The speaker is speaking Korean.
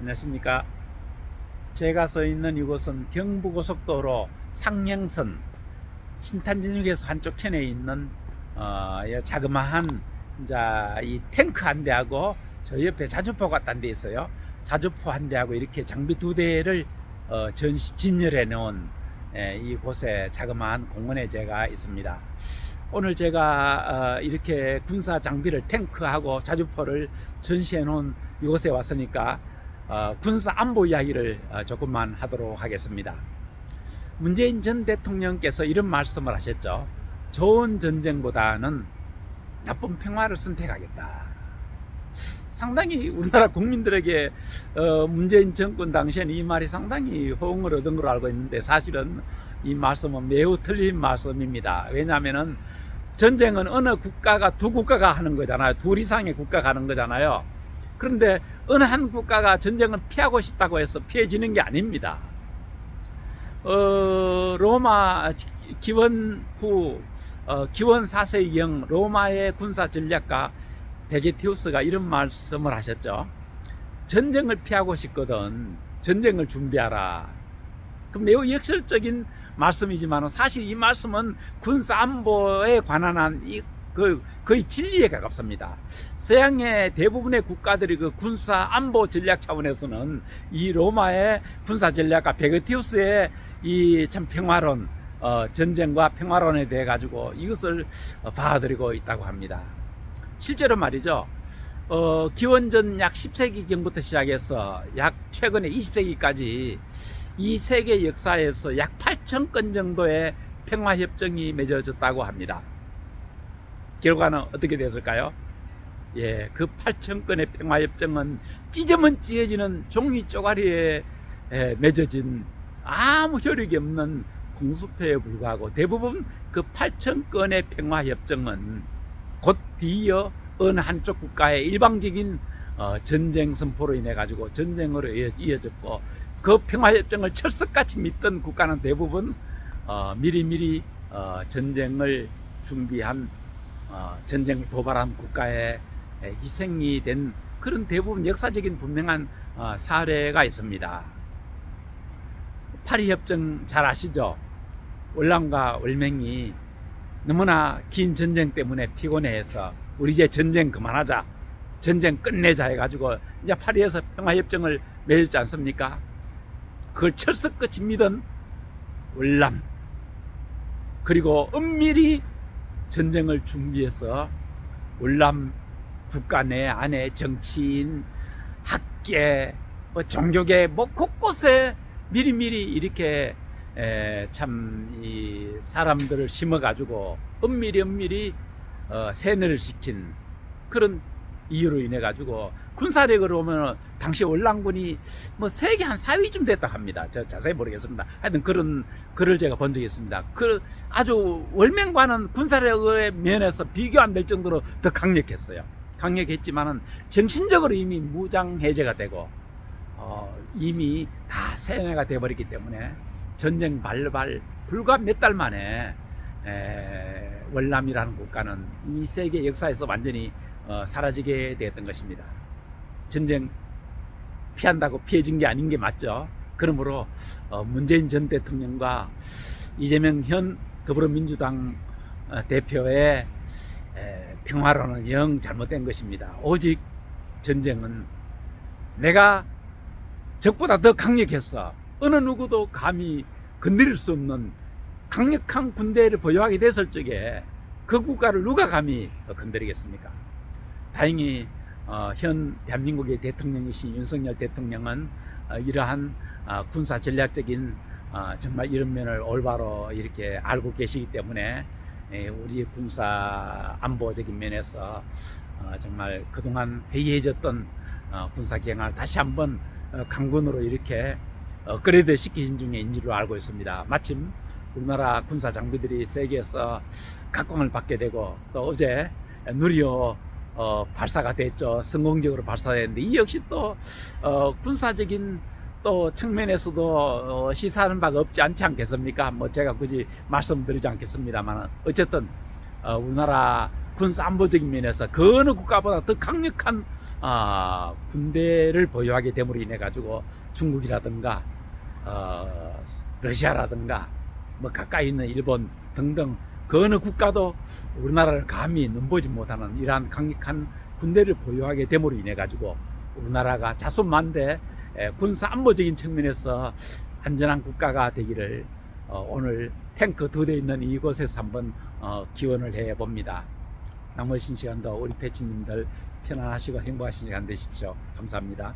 안녕하십니까. 제가 서 있는 이곳은 경부고속도로 상행선 신탄진역에서 한쪽 편에 있는 어, 이 자그마한 이제 이 탱크 한 대하고 저 옆에 자주포 같은 데 있어요. 자주포 한 대하고 이렇게 장비 두 대를 어, 전시 진열해 놓은 예, 이곳에 자그마한 공원에 제가 있습니다. 오늘 제가 어, 이렇게 군사 장비를 탱크하고 자주포를 전시해 놓은 이곳에 왔으니까 어, 군사 안보 이야기를 어, 조금만 하도록 하겠습니다. 문재인 전 대통령께서 이런 말씀을 하셨죠. 좋은 전쟁보다는 나쁜 평화를 선택하겠다. 상당히 우리나라 국민들에게 어, 문재인 정권 당시에는 이 말이 상당히 호응을 얻은 걸로 알고 있는데 사실은 이 말씀은 매우 틀린 말씀입니다. 왜냐하면은 전쟁은 어느 국가가 두 국가가 하는 거잖아요. 둘 이상의 국가가 하는 거잖아요. 그런데 어느 한 국가가 전쟁을 피하고 싶다고 해서 피해지는 게 아닙니다. 어, 로마 기원 후 어, 기원 4세경 로마의 군사 전략가 베게티우스가 이런 말씀을 하셨죠. 전쟁을 피하고 싶거든 전쟁을 준비하라. 그 매우 역설적인 말씀이지만 사실 이 말씀은 군사 안보에 관한 한 이, 그, 거의 진리에 가깝습니다. 서양의 대부분의 국가들이 그 군사 안보 전략 차원에서는 이 로마의 군사 전략가 베게티우스의 이 참 평화론, 어, 전쟁과 평화론에 대해 가지고 이것을 어, 봐드리고 있다고 합니다. 실제로 말이죠. 어, 기원전 약 10세기경부터 시작해서 약 최근에 20세기까지 이 세계 역사에서 약 8천 건 정도의 평화 협정이 맺어졌다고 합니다. 결과는 어떻게 됐을까요? 예, 그 8천 건의 평화 협정은 찢으면 찢어지는 종이 쪼가리에 에, 맺어진 아무 효력이 없는 공수표에 불과하고 대부분 그 8천 건의 평화 협정은 곧 뒤이어 어느 한쪽 국가의 일방적인 어, 전쟁 선포로 인해 가지고 전쟁으로 이어- 이어졌고 그 평화협정을 철석같이 믿던 국가는 대부분 어, 미리미리 어, 전쟁을 준비한 어, 전쟁을 도발한 국가의 에, 희생이 된 그런 대부분 역사적인 분명한 어, 사례가 있습니다. 파리 협정 잘 아시죠? 월남과 월맹이 너무나 긴 전쟁 때문에 피곤해해서 우리 이제 전쟁 그만하자. 전쟁 끝내자 해가지고 이제 파리에서 평화협정을 맺었지 않습니까? 그걸 철석같이 믿은 월남. 그리고 은밀히 전쟁을 준비해서 월남 국가 내 안에 정치인, 학계, 뭐 종교계 뭐 곳곳에 미리미리 이렇게 참 이 사람들을 심어가지고 은밀히 은밀히 어, 세뇌를 시킨 그런 이유로 인해 가지고 군사력으로 보면 당시 월남군이 뭐 세계 한 4위쯤 됐다 합니다. 저 자세히 모르겠습니다. 하여튼 그런 글을 제가 본 적이 있습니다. 그 아주 월맹과는 군사력의 면에서 비교 안 될 정도로 더 강력했어요. 강력했지만은 정신적으로 이미 무장 해제가 되고 어, 이미 다 세뇌가 돼버렸기 때문에 전쟁 발발 불과 몇 달 만에 에, 월남이라는 국가는 이 세계 역사에서 완전히 어, 사라지게 되었던 것입니다. 전쟁 피한다고 피해진 게 아닌 게 맞죠. 그러므로 어, 문재인 전 대통령과 이재명 현 더불어민주당 어, 대표의 에, 평화론은 영 잘못된 것입니다. 오직 전쟁은 내가 적보다 더 강력했어. 어느 누구도 감히 건드릴 수 없는 강력한 군대를 보유하게 됐을 적에 그 국가를 누가 감히 건드리겠습니까? 다행히 어, 현 대한민국의 대통령이신 윤석열 대통령은 어, 이러한 어, 군사 전략적인 어, 정말 이런 면을 올바로 이렇게 알고 계시기 때문에 에, 우리 군사 안보적인 면에서 어, 정말 그동안 해이해졌던 어, 군사 경을 다시 한번 어, 강군으로 이렇게 업그레이드 시키신 중에 인지로 알고 있습니다. 마침 우리나라 군사 장비들이 세계에서 각광을 받게 되고 또 어제 누리호 어, 발사가 됐죠. 성공적으로 발사됐는데 이 역시 또 어, 군사적인 또 측면에서도 어, 시사하는 바가 없지 않지 않겠습니까? 뭐 제가 굳이 말씀드리지 않겠습니다만 어쨌든 어, 우리나라 군사 안보적인 면에서 그 어느 국가보다 더 강력한 아, 군대를 보유하게 됨으로 인해 가지고 중국이라든가 어, 러시아라든가 뭐 가까이 있는 일본 등등 그 어느 국가도 우리나라를 감히 눈보지 못하는 이러한 강력한 군대를 보유하게 됨으로 인해 가지고 우리나라가 자손만대 에, 군사 안보적인 측면에서 안전한 국가가 되기를 어, 오늘 탱크 두 대 있는 이곳에서 한번 어, 기원을 해 봅니다. 남으신 시간도 우리 패치님들 편안하시고 행복하신 시간 되십시오. 감사합니다.